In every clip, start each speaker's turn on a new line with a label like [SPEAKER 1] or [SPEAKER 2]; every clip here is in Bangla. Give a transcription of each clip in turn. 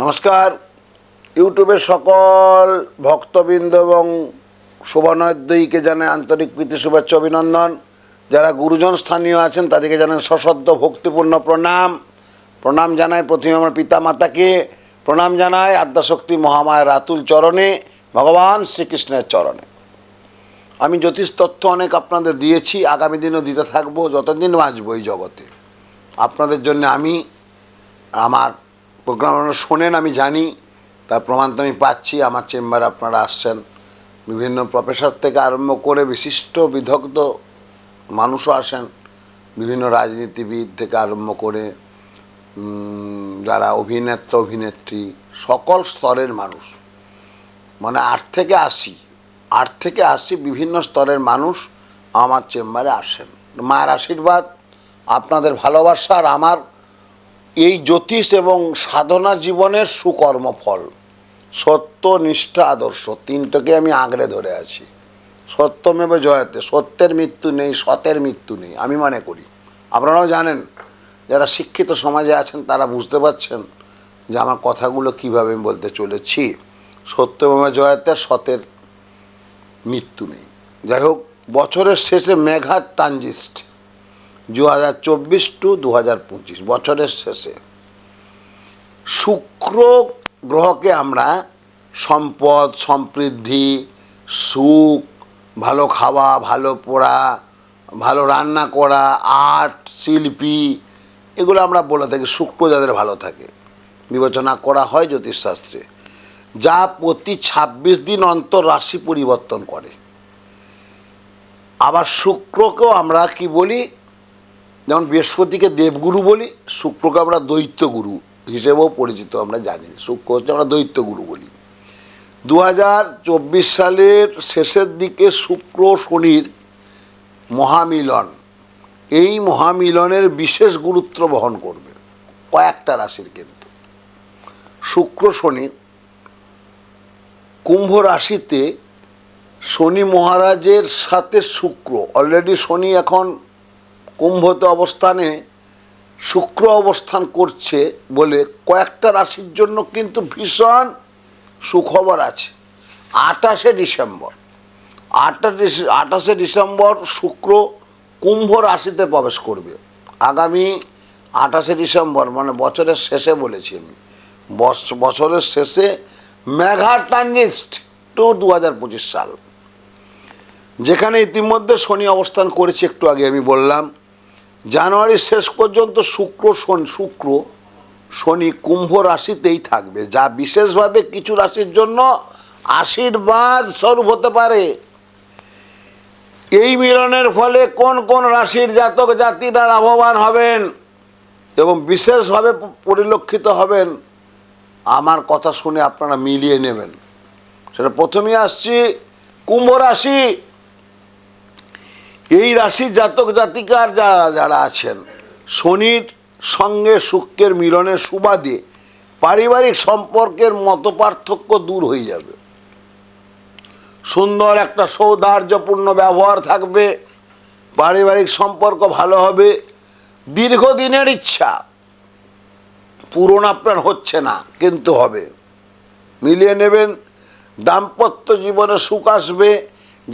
[SPEAKER 1] নমস্কার। ইউটিউবের সকল ভক্তবৃন্দ এবং শোভানদ্বয়ীকে জানাই আন্তরিক প্রীতি, শুভেচ্ছা, অভিনন্দন। যারা গুরুজন স্থানীয় আছেন, তাদেরকে জানাই সশব্দ ভক্তিপূর্ণ প্রণাম। প্রণাম জানাই প্রথমে আমার পিতা মাতাকে প্রণাম জানাই আদ্যাশক্তি মহামায় রাতুল চরণে, ভগবান শ্রীকৃষ্ণের চরণে। আমি জ্যোতিষ তথ্য অনেক আপনাদের দিয়েছি, আগামী দিনও দিতে থাকব, যতদিন বাঁচবো এই জগতে। আপনাদের জন্য আমি, আমার প্রোগ্রাম আপনারা শোনেন, আমি জানি, তার প্রমাণ তো আমি পাচ্ছি, আমার চেম্বারে আপনারা আসছেন। বিভিন্ন প্রফেসর থেকে আরম্ভ করে বিশিষ্ট বিধগ্ধ মানুষও আসেন, বিভিন্ন রাজনীতিবিদ থেকে আরম্ভ করে যারা অভিনেত্র, অভিনেত্রী, সকল স্তরের মানুষ। মানে আট থেকে আশি, আট থেকে আশি বিভিন্ন স্তরের মানুষ আমার চেম্বারে আসেন। মায়ের আশীর্বাদ, আপনাদের ভালোবাসা আর আমার এই জ্যোতিষ এবং সাধনা জীবনের সুকর্মফল। সত্য, নিষ্ঠা, আদর্শ তিনটাকে আমি আঁকড়ে ধরে আছি। সত্যমেব জয়তে, সত্যের মৃত্যু নেই, সতের মৃত্যু নেই, আমি মনে করি। আপনারাও জানেন, যারা শিক্ষিত সমাজে আছেন তারা বুঝতে পারছেন যে আমার কথাগুলো কীভাবে আমি বলতে চলেছি। সত্যমেব জয়তে, সতের মৃত্যু নেই। যাই হোক, বছরের শেষে মেঘার ট্রানজিস্ট। দু হাজার চব্বিশ টু দু হাজার পঁচিশ, বছরের শেষে। শুক্র গ্রহকে আমরা সম্পদ, সমৃদ্ধি, সুখ, ভালো খাওয়া, ভালো পড়া, ভালো রান্না করা, আর্ট, শিল্পী, এগুলো আমরা বলে থাকি, শুক্র যাদের ভালো থাকে। বিবেচনা করা হয় জ্যোতিষশাস্ত্রে। যা প্রতি ছাব্বিশ দিন অন্তর রাশি পরিবর্তন করে। আবার শুক্রকেও আমরা কি বলি? যেমন বৃহস্পতিকে দেবগুরু বলি, শুক্রকে আমরা দৈত্যগুরু হিসেবেও পরিচিত, আমরা জানি। শুক্র হচ্ছে আমরা দৈত্যগুরু বলি। দু হাজার চব্বিশ সালের শেষের দিকে শুক্র শনির মহামিলন, এই মহামিলনের বিশেষ গুরুত্ব বহন করবে কয়েকটা রাশির কিন্তু শুক্র, শনি, কুম্ভ রাশিতে শনি মহারাজের সাথে শুক্র অলরেডি শনি এখন কুম্ভতে অবস্থানে শুক্র অবস্থান করছে বলে কয়েকটা রাশির জন্য কিন্তু ভীষণ সুখবর আছে। আঠাশে ডিসেম্বর। আঠাশে আঠাশে ডিসেম্বর শুক্র কুম্ভ রাশিতে প্রবেশ করবে। আগামী আঠাশে ডিসেম্বর মানে বছরের শেষে বলেছি আমি। বছ- বছরের শেষে মেঘা ট্রানজিস্ট টু দু হাজার পঁচিশ সাল। যেখানে ইতিমধ্যে শনি অবস্থান করেছে, একটু আগে আমি বললাম। জানুয়ারির শেষ পর্যন্ত শুক্র শনি শুক্র, শনি কুম্ভ রাশিতেই থাকবে। যা বিশেষভাবে কিছু রাশির জন্য আশীর্বাদ স্বরূপ হতে পারে। এই মিলনের ফলে কোন কোন রাশির জাতক জাতিরা লাভবান হবেন এবং বিশেষভাবে পরিলক্ষিত হবেন, আমার কথা শুনে আপনারা মিলিয়ে নেবেন। সেটা প্রথমেই আসছি, কুম্ভ রাশি এই রাশির জাতক জাতিকার যারা যারা আছেন, শনির সঙ্গে শুক্রের মিলনের সুবাদে পারিবারিক সম্পর্কের মতপার্থক্য দূর হয়ে যাবে। সুন্দর একটা সৌহার্দ্যপূর্ণ ব্যবহার থাকবে, পারিবারিক সম্পর্ক ভালো হবে, দীর্ঘদিনের ইচ্ছা, পূরণ আপনার হচ্ছে না, কিন্তু হবে। মিলিয়ে নেবেন, দাম্পত্য জীবনে সুখ আসবে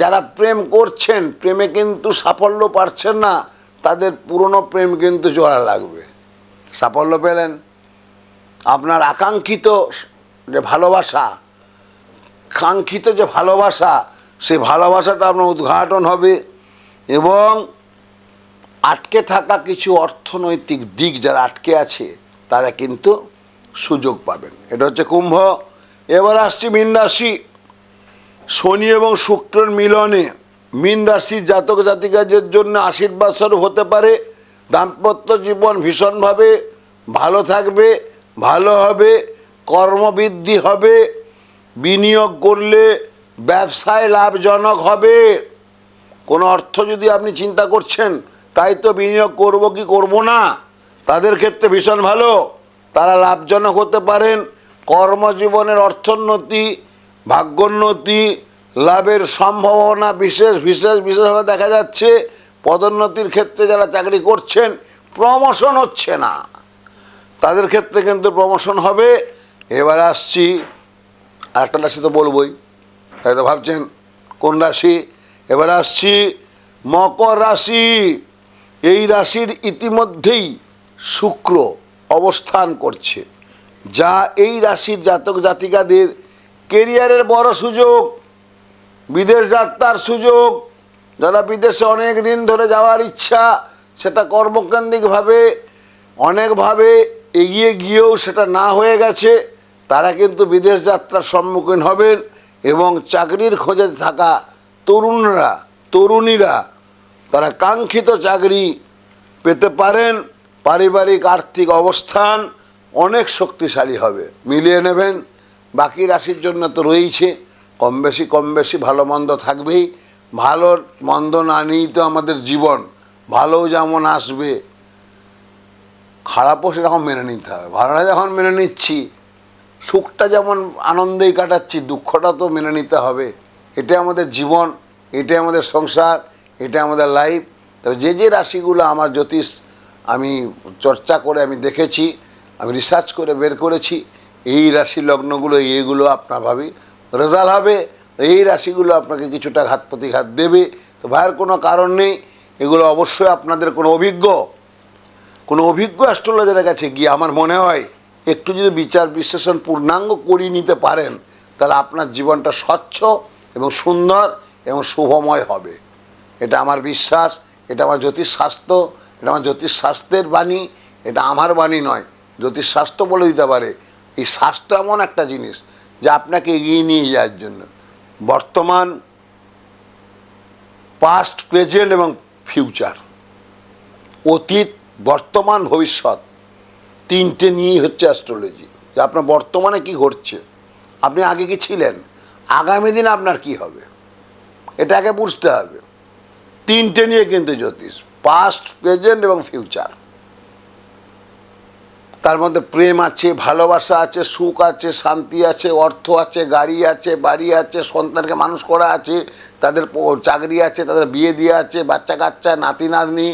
[SPEAKER 1] যারা প্রেম করছেন, প্রেমে কিন্তু সাফল্য পাচ্ছেন না, তাদের পুরনো প্রেম কিন্তু জোড়া লাগবে। সাফল্য পেলেন। আপনার আকাঙ্ক্ষিত যে ভালোবাসা, কাঙ্ক্ষিত যে ভালোবাসা, সেই ভালোবাসাটা আপনার উদ্ঘাটন হবে এবং আটকে থাকা কিছু অর্থনৈতিক দিক যারা আটকে আছে, তারা কিন্তু সুযোগ পাবেন। এটা হচ্ছে কুম্ভ। এবার আসছি মীন রাশি শনি এবং শুক্রের মিলনে মীন রাশির জাতক জাতিকাদের জন্য আশীর্বাদ স্বরূপ হতে পারে। দাম্পত্য জীবন ভীষণভাবে ভালো থাকবে, ভালো হবে, কর্মবৃদ্ধি হবে, বিনিয়োগ করলে ব্যবসায় লাভজনক হবে। কোনো অর্থ যদি আপনি চিন্তা করছেন, তাই তো বিনিয়োগ করব কি করব না? তাদের ক্ষেত্রে ভীষণ ভালো। তারা লাভজনক হতে পারেন। কর্মজীবনের অর্থোন্নতি ভাগ্যোন্নতি লাভের সম্ভাবনা বিশেষ বিশেষ, বিশেষভাবে দেখা যাচ্ছে, পদোন্নতির ক্ষেত্রে যারা চাকরি করছেন প্রমোশন হচ্ছে না। তাদের ক্ষেত্রে কিন্তু প্রমোশন হবে। এবার আসছি, আরেকটা রাশি তো বলবই, তাই তো ভাবছেন, কোন রাশি? এবার আসছি, মকর রাশি। এই রাশির ইতিমধ্যেই শুক্র অবস্থান করছে। যা এই রাশির জাতক জাতিকাদের কেরিয়ারের বড় সুযোগ, বিদেশ যাত্রার সুযোগ, যারা বিদেশে অনেক দিন ধরে যাওয়ার ইচ্ছা, সেটা কর্মকেন্দ্রিকভাবে, অনেকভাবে এগিয়ে গিয়েও সেটা না হয়ে গেছে, তারা কিন্তু বিদেশ যাত্রার সম্মুখীন হবেন এবং চাকরির খোঁজে থাকা তরুণরা, তরুণীরা, তারা কাঙ্ক্ষিত চাকরি পেতে পারেন, পারিবারিক আর্থিক অবস্থান অনেক শক্তিশালী হবে। মিলিয়ে নেবেন। বাকি রাশির জন্য তো রয়েছে কম বেশি কম বেশি ভালো মন্দ থাকবেই। ভালো মন্দ না নিয়েই তো আমাদের জীবন। ভালো যেমন আসবে, খারাপও সেরকম মেনে নিতে হবে। ভালোটা যখন মেনে নিচ্ছি, সুখটা যেমন আনন্দেই কাটাচ্ছি, দুঃখটা তো মেনে নিতে হবে। এটা আমাদের জীবন এটা আমাদের সংসার এটা আমাদের লাইফ তবে যে যে রাশিগুলো আমার জ্যোতিষ আমি চর্চা করে আমি দেখেছি, আমি রিসার্চ করে বের করেছি এই রাশি লগ্নগুলো এইগুলো আপনার ভাবে, রেজাল্ট হবে, এই রাশিগুলো আপনাকে কিছুটা ঘাত প্রতিঘাত দেবে। তো ভাইয়ের কোনো কারণ নেই, এগুলো অবশ্যই আপনাদের কোনো অভিজ্ঞ কোনো অভিজ্ঞ অ্যাস্ট্রোলজারের কাছে গিয়ে আমার মনে হয়, একটু যদি বিচার বিশ্লেষণ পূর্ণাঙ্গ করিয়ে নিতে পারেন, তাহলে আপনার জীবনটা স্বচ্ছ এবং সুন্দর এবং শুভময় হবে। এটা আমার বিশ্বাস, এটা আমার জ্যোতিষশাস্ত্র, এটা আমার জ্যোতিষশাস্ত্রের বাণী, এটা আমার বাণী নয়, জ্যোতিষশাস্ত্র বলে দিতে পারে এই স্বাস্থ্য এমন একটা জিনিস যা আপনাকে এগিয়ে নিয়ে যাওয়ার জন্য। বর্তমান পাস্ট প্রেজেন্ট এবং ফিউচার অতীত, বর্তমান, ভবিষ্যৎ। তিনটে নিয়েই হচ্ছে অ্যাস্ট্রোলজি যে আপনার বর্তমানে কি ঘটছে? আপনি আগে কি ছিলেন? আগামী দিন আপনার কি হবে? এটাকে বুঝতে হবে। তিনটে নিয়ে কিন্তু জ্যোতিষ পাস্ট প্রেজেন্ট এবং ফিউচার তার মধ্যে প্রেম আছে, ভালোবাসা আছে, সুখ আছে, শান্তি আছে, অর্থ আছে, গাড়ি আছে, বাড়ি আছে, সন্তানকে মানুষ করা আছে, তাদের চাকরি আছে, তাদের বিয়ে দিয়ে আছে, বাচ্চা কাচ্চা, নাতি, নাতনি,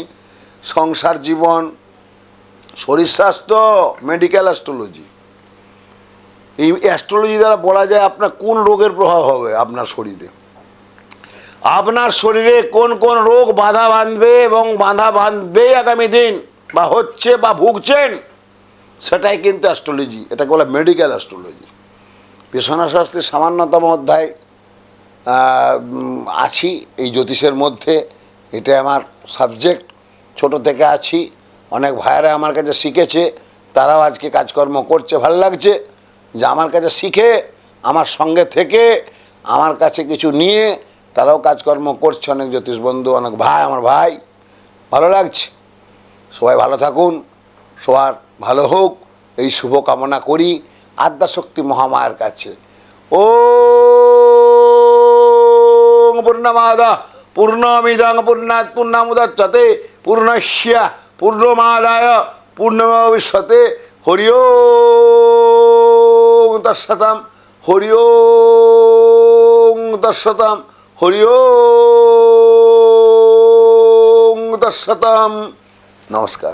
[SPEAKER 1] সংসার জীবন, শরীর স্বাস্থ্য মেডিকেল অ্যাস্ট্রোলজি এই অ্যাস্ট্রোলজি দ্বারা বলা যায় আপনার কোন রোগের প্রভাব হবে আপনার শরীরে। আপনার শরীরে কোন কোন রোগ বাধা বাঁধবে এবং বাধা বাঁধবে আগামী দিন, বা হচ্ছে বা ভুগছেন সেটাই কিন্তু অ্যাস্ট্রোলজি এটাকে বলে মেডিকেল অ্যাস্ট্রোলজি পেশনা শাস্ত্রের সামান্যতম অধ্যায় আছি এই জ্যোতিষের মধ্যে। এটা আমার সাবজেক্ট ছোট থেকে আছি। অনেক ভাইয়েরা আমার কাছে শিখেছে, তারাও আজকে কাজকর্ম করছে, ভালো লাগছে। যে আমার কাছে শিখে, আমার সঙ্গে থেকে, আমার কাছে কিছু নিয়ে, তারাও কাজকর্ম করছে। অনেক জ্যোতিষ বন্ধু, অনেক ভাই, আমার ভাই, ভালো লাগছে। সবাই ভালো থাকুন। সবার ভালো হোক, এই শুভ কামনা করি আদ্যাশক্তি মহামায়ার কাছে। ও পূর্ণমাদা, পূর্ণমিদং, পূর্ণাৎ পূর্ণামুদচ্যতে পূর্ণস্য পূর্ণমাদায় পূর্ণভবিষ্যতে হরি ওং দর্শতাম হরি ওং দর্শতাম হরি নমস্কার।